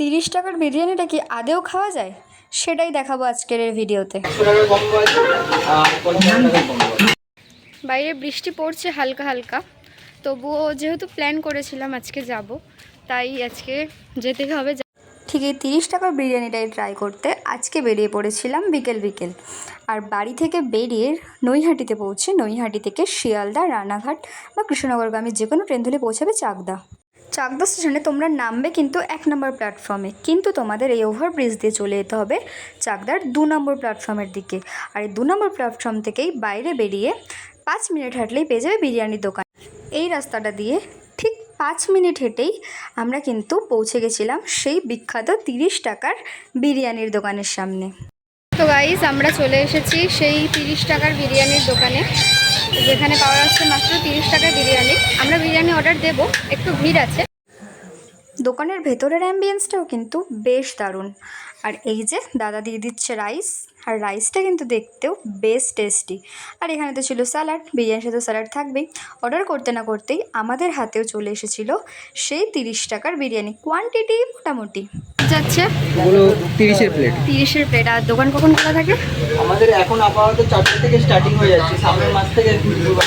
তিরিশ টাকার বিরিয়ানিটা কি আদেও খাওয়া যায়? সেটাই দেখাবো আজকের এই ভিডিওতে। বাইরে বৃষ্টি পড়ছে হালকা হালকা। তবুও যেহেতু প্ল্যান করেছিলাম আজকে যাব তাই আজকে যেতে হবে। ঠিক এই তিরিশ টাকার বিরিয়ানিটাই ট্রাই করতে আজকে বেরিয়ে পড়েছিলাম বিকেল বিকেল। আর বাড়ি থেকে বেরিয়ে নৈহাটিতে পৌঁছে নৈহাটি থেকে শিয়ালদা রানাঘাট বা কৃষ্ণনগরগামী যে কোনো ট্রেন ধরে পৌঁছাবে চাকদা। চাকদা স্টেশনে তোমরা নামবে কিন্তু এক নম্বর প্ল্যাটফর্মে কিন্তু তোমাদের এই ওভারব্রিজ দিয়ে চলে যেতে হবে চাকদার দু নম্বর প্ল্যাটফর্মের দিকে। আর এই দু নম্বর প্ল্যাটফর্ম থেকেই বাইরে বেরিয়ে পাঁচ মিনিট হাঁটলেই পেয়ে যাবে বিরিয়ানির দোকান। এই রাস্তাটা দিয়ে ঠিক পাঁচ মিনিট হেঁটেই আমরা কিন্তু পৌঁছে গেছিলাম সেই বিখ্যাত তিরিশ টাকার বিরিয়ানির দোকানের সামনে। তো গাইজ আমরা চলে এসেছি সেই তিরিশ টাকার বিরিয়ানির দোকানে। যেখানে পাওয়া যাচ্ছে মাত্র তিরিশ টাকার বিরিয়ানি। আমরা বিরিয়ানি অর্ডার দেব, একটু ভিড় আছে। দোকানের ভেতরের অ্যাম্বিয়েন্সটাও কিন্তু বেশ দারুণ। আর এই যে দাদা দিয়ে দিচ্ছে রাইস আর রাইসটা কিন্তু দেখতেও বেশ টেস্টি আর এখানে তো ছিল স্যালাড বিরিয়ানির সাথে স্যালাড থাকবেই। অর্ডার করতে না করতেই আমাদের হাতেও চলে এসেছিল সেই তিরিশ টাকার বিরিয়ানি। কোয়ান্টিটি মোটামুটি। যাচ্ছে। তিরিশের প্লেট তিরিশের প্লেট আর দোকান কখন খোলা থাকে? আমাদের এখন আপাতত চারটে থেকে স্টার্টিং হয়ে যাচ্ছে। সামনের মাস থেকে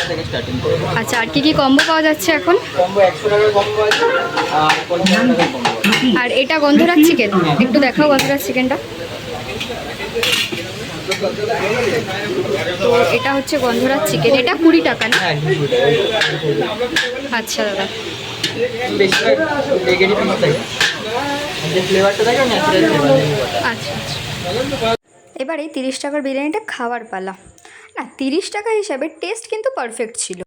থেকে স্টার্টিং আচ্ছা আর কি কি কম্বো পাওয়া যাচ্ছে এখন? কম্বো একশো টাকার কম্বো আছে। আর আর এটা গন্ধরাজ চিকেন একটু দেখাও গন্ধরাজ চিকেনটা তো এটা হচ্ছে গন্ধরাজ চিকেন এটা কুড়ি টাকা না? আচ্ছা দাদা। আচ্ছা আচ্ছা। এবার তিরিশ টাকার বিরিয়ানিটা খাওয়ার পালা। না, তিরিশ টাকা হিসাবে টেস্ট কিন্তু পারফেক্ট ছিল।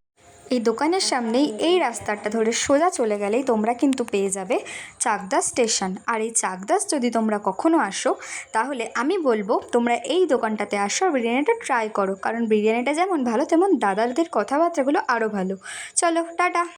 এই দোকানের সামনেই এই রাস্তাটা ধরে সোজা চলে গেলেই তোমরা কিন্তু পেয়ে যাবে চাকদা স্টেশন। আর এই চাকদাস যদি তোমরা কখনো আসো, তাহলে আমি বলব তোমরা এই দোকানটাতে আসো আর বিরিয়ানিটা ট্রাই করো। কারণ বিরিয়ানিটা যেমন ভালো, তেমন দাদাদের কথাবার্তাগুলো আরও ভালো। চলো, টাটা!